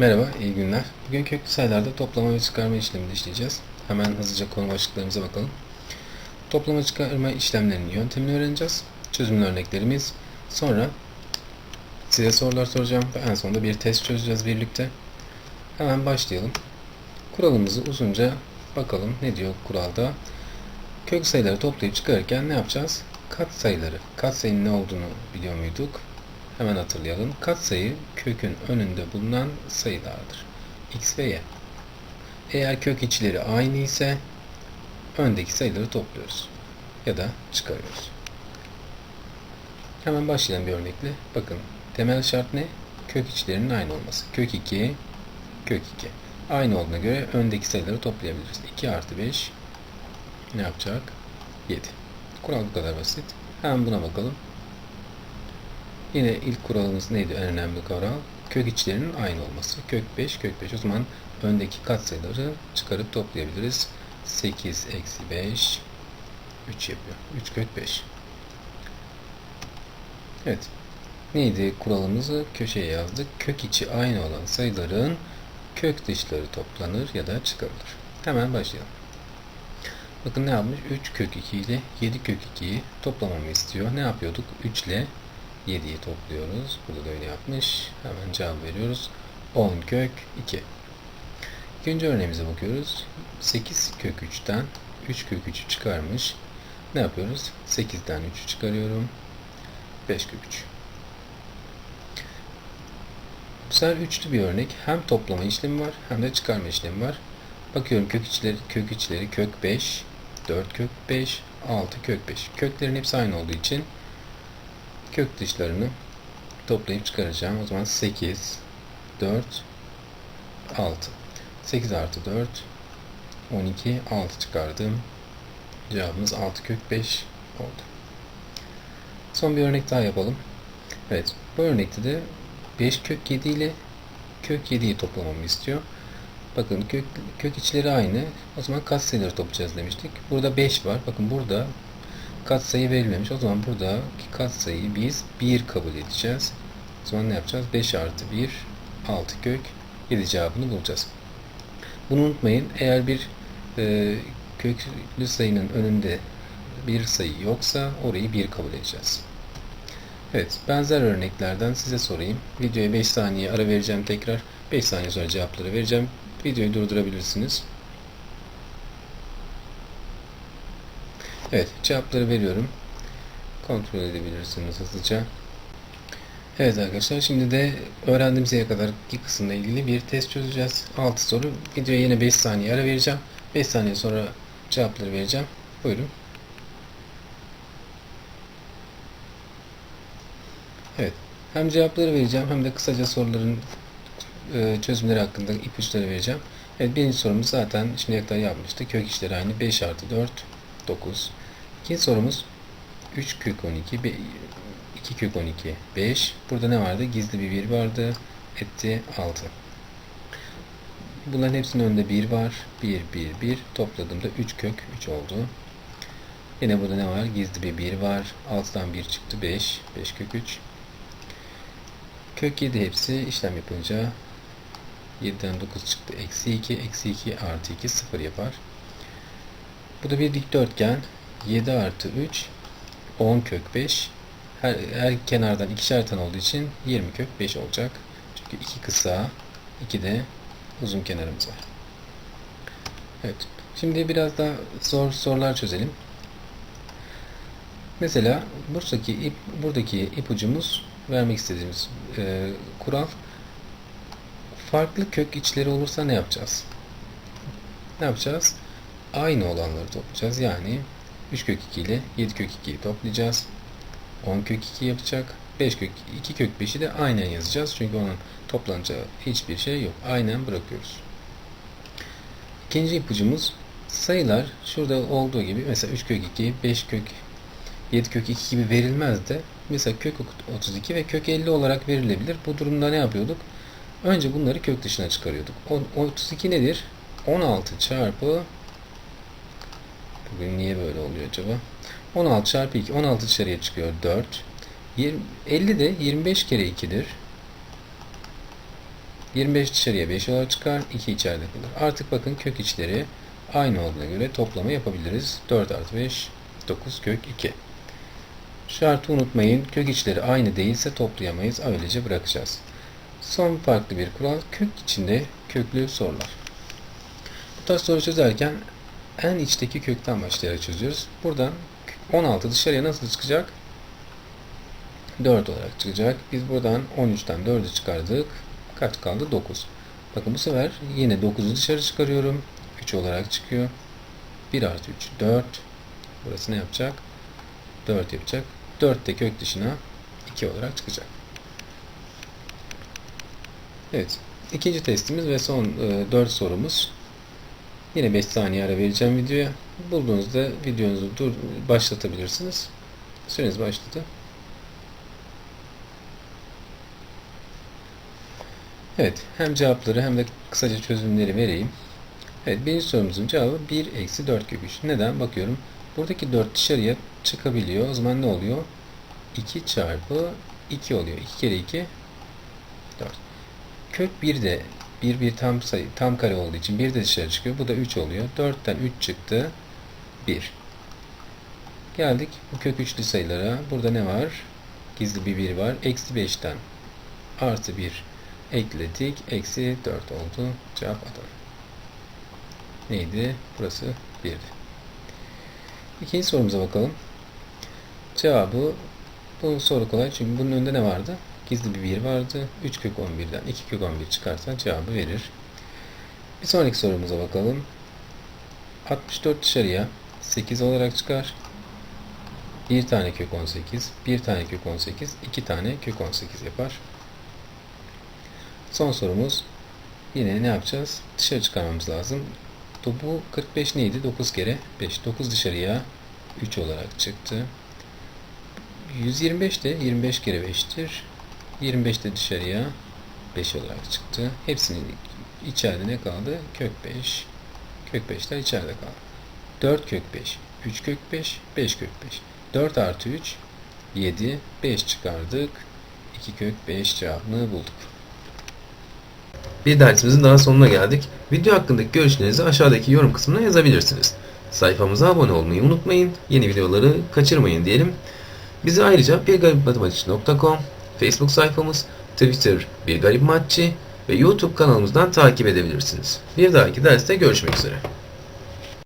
Merhaba, iyi günler. Bugün köklü sayılarda toplama ve çıkarma işlemini işleyeceğiz. Hemen hızlıca konu başlıklarımıza bakalım. Toplama çıkarma işlemlerinin yöntemini öğreneceğiz. Çözüm örneklerimiz. Sonra size sorular soracağım ve en sonunda bir test çözeceğiz birlikte. Hemen başlayalım. Kuralımızı uzunca bakalım ne diyor kuralda. Kök sayıları toplayıp çıkarırken ne yapacağız? Kat sayıları. Kat sayının ne olduğunu biliyor muyduk? Hemen hatırlayalım. Katsayı kökün önünde bulunan sayılardır. X ve Y. Eğer kök içleri aynı ise öndeki sayıları topluyoruz. Ya da çıkarıyoruz. Hemen başlayalım bir örnekle. Bakın temel şart ne? Kök içlerinin aynı olması. Kök 2, kök 2. Aynı olduğuna göre öndeki sayıları toplayabiliriz. 2 artı 5 ne yapacak? 7. Kural bu kadar basit. Hemen buna bakalım. Yine ilk kuralımız neydi? En önemli kural. Kök içlerinin aynı olması. Kök 5, kök 5. O zaman öndeki katsayıları çıkarıp toplayabiliriz. 8 eksi 5 3 yapıyor. 3 kök 5. Evet. Neydi kuralımızı köşeye yazdık. Kök içi aynı olan sayıların kök dışları toplanır ya da çıkarılır. Hemen başlayalım. Bakın ne yapmış? 3 kök 2 ile 7 kök 2'yi toplamamı istiyor. Ne yapıyorduk? 3 ile 7'yi topluyoruz. Burada da öyle yapmış. Hemen cevap veriyoruz. 10 kök 2. İkinci örneğimize bakıyoruz. 8 kök 3'ten 3 kök 3'ü çıkarmış. Ne yapıyoruz? 8'den 3'ü çıkarıyorum. 5 kök 3. Bu sefer üçlü bir örnek. Hem toplama işlemi var hem de çıkarma işlemi var. Bakıyorum kök içleri, kök içleri kök 5, 4 kök 5, 6 kök 5. Köklerin hepsi aynı olduğu için kök dışlarını toplayıp çıkaracağım. O zaman 8, 4, 6. 8 artı 4, 12, 6 çıkardım. Cevabımız 6 kök 5 oldu. Son bir örnek daha yapalım. Evet, bu örnekte de 5 kök 7 ile kök 7'yi toplamamı istiyor. Bakın kök, kök içleri aynı. O zaman katsayıları toplayacağız demiştik. Burada 5 var. Bakın burada katsayı verilmemiş. O zaman buradaki katsayıyı biz 1 kabul edeceğiz. O zaman ne yapacağız? 5 artı 1 6 kök 7 cevabını bulacağız. Bunu unutmayın. Eğer bir e, köklü sayının önünde bir sayı yoksa orayı 1 kabul edeceğiz. Evet, benzer örneklerden size sorayım. Videoya 5 saniye ara vereceğim tekrar. 5 saniye sonra cevapları vereceğim. Videoyu durdurabilirsiniz. Evet, cevapları veriyorum. Kontrol edebilirsiniz hızlıca. Evet arkadaşlar, şimdi de öğrendiğimiz yere kadarki kısımla ilgili bir test çözeceğiz. 6 soru. Videoya yine 5 saniye ara vereceğim. 5 saniye sonra cevapları vereceğim. Buyurun. Evet. Hem cevapları vereceğim hem de kısaca soruların e, çözümleri hakkında ipuçları vereceğim. Evet birinci sorumuz zaten şimdiye kadar yapmıştık. Kök içleri aynı. 5 artı 4 9. İkinci sorumuz 3 kök 12 2 kök 12 5. Burada ne vardı? Gizli bir 1 vardı. Etti 6. Bunların hepsinin önünde 1 var. 1 1 1 topladığımda 3 kök 3 oldu. Yine burada ne var? Gizli bir 1 var. 6'dan 1 çıktı 5. 5 kök 3. Kök 7 hepsi işlem yapınca 7'den 9 çıktı. Eksi 2. Eksi 2 artı 2 0 yapar. Bu da bir dikdörtgen. 7 artı 3 10 kök 5. Her, her kenardan ikişer tane olduğu için 20 kök 5 olacak. Çünkü 2 kısa 2 de uzun kenarımız var. Evet. Şimdi biraz daha zor sorular çözelim. Mesela buradaki ip, buradaki ipucumuz vermek istediğimiz e, kural farklı kök içleri olursa ne yapacağız? Ne yapacağız? Aynı olanları toplayacağız. Yani 3 kök 2 ile 7 kök 2'yi toplayacağız. 10 kök 2 yapacak. 5 kök 2 kök 5'i de aynen yazacağız. Çünkü onun toplanacağı hiçbir şey yok. Aynen bırakıyoruz. İkinci ipucumuz sayılar şurada olduğu gibi mesela 3 kök 2, 5 kök 7 kök 2 gibi verilmez de mesela kök 32 ve kök 50 olarak verilebilir. Bu durumda ne yapıyorduk? Önce bunları kök dışına çıkarıyorduk. 32 nedir? 16 çarpı Bugün niye böyle oluyor acaba? 16 çarpı 2. 16 dışarıya çıkıyor. 4. 20, 50 de 25 kere 2'dir. 25 dışarıya 5 olarak çıkar. 2 içeride kalır. Artık bakın kök içleri aynı olduğuna göre toplama yapabiliriz. 4 artı 5 9 kök 2. Şartı unutmayın. Kök içleri aynı değilse toplayamayız. Öylece bırakacağız. Son farklı bir kural. Kök içinde köklü sorular. Bu tarz soru çözerken en içteki kökten başlayarak çözüyoruz. Buradan 16 dışarıya nasıl çıkacak? 4 olarak çıkacak. Biz buradan 13'ten 4'ü çıkardık. Kaç kaldı? 9. Bakın bu sefer yine 9'u dışarı çıkarıyorum. 3 olarak çıkıyor. 1 artı 3 4. Burası ne yapacak? 4 yapacak. 4 de kök dışına 2 olarak çıkacak. Evet. İkinci testimiz ve son e, 4 sorumuz. Yine 5 saniye ara vereceğim videoya. Bulduğunuzda videonuzu dur başlatabilirsiniz. Süreniz başladı. Evet. Hem cevapları hem de kısaca çözümleri vereyim. Evet. Birinci sorumuzun cevabı 1 eksi 4 kök 3. Neden? Bakıyorum. Buradaki 4 dışarıya çıkabiliyor. O zaman ne oluyor? 2 çarpı 2 oluyor. 2 kere 2 4. Kök 1 de 1 bir tam sayı tam kare olduğu için 1 de dışarı çıkıyor. Bu da 3 oluyor. 4'ten 3 çıktı. 1. Geldik bu kök üçlü sayılara. Burada ne var? Gizli bir 1 var. Eksi 5'ten artı 1 ekledik. Eksi 4 oldu. Cevap Adana. Neydi? Burası 1'di. İkinci sorumuza bakalım. Cevabı bu soru kolay çünkü bunun önünde ne vardı? Gizli bir 1 vardı. 3 kök 11'den 2 kök 11 çıkarsa cevabı verir. Bir sonraki sorumuza bakalım. 64 dışarıya 8 olarak çıkar. 1 tane kök 18, 1 tane kök 18, 2 tane kök 18 yapar. Son sorumuz yine ne yapacağız? Dışarı çıkarmamız lazım. Bu 45 neydi? 9 kere 5. 9 dışarıya 3 olarak çıktı. 125 de 25 kere 5'tir. 25 de dışarıya 5 olarak çıktı. Hepsinin içeride ne kaldı? Kök 5. Kök 5'ler içeride kaldı. 4 kök 5. 3 kök 5. 5 kök 5. 4 artı 3 7. 5 çıkardık. 2 kök 5 cevabını bulduk. Bir dersimizin daha sonuna geldik. Video hakkındaki görüşlerinizi aşağıdaki yorum kısmına yazabilirsiniz. Sayfamıza abone olmayı unutmayın. Yeni videoları kaçırmayın diyelim. Bizi ayrıca birgaripmatematikçi.com, Facebook sayfamız, Twitter Bir Garip Matçı ve YouTube kanalımızdan takip edebilirsiniz. Bir dahaki derste görüşmek üzere.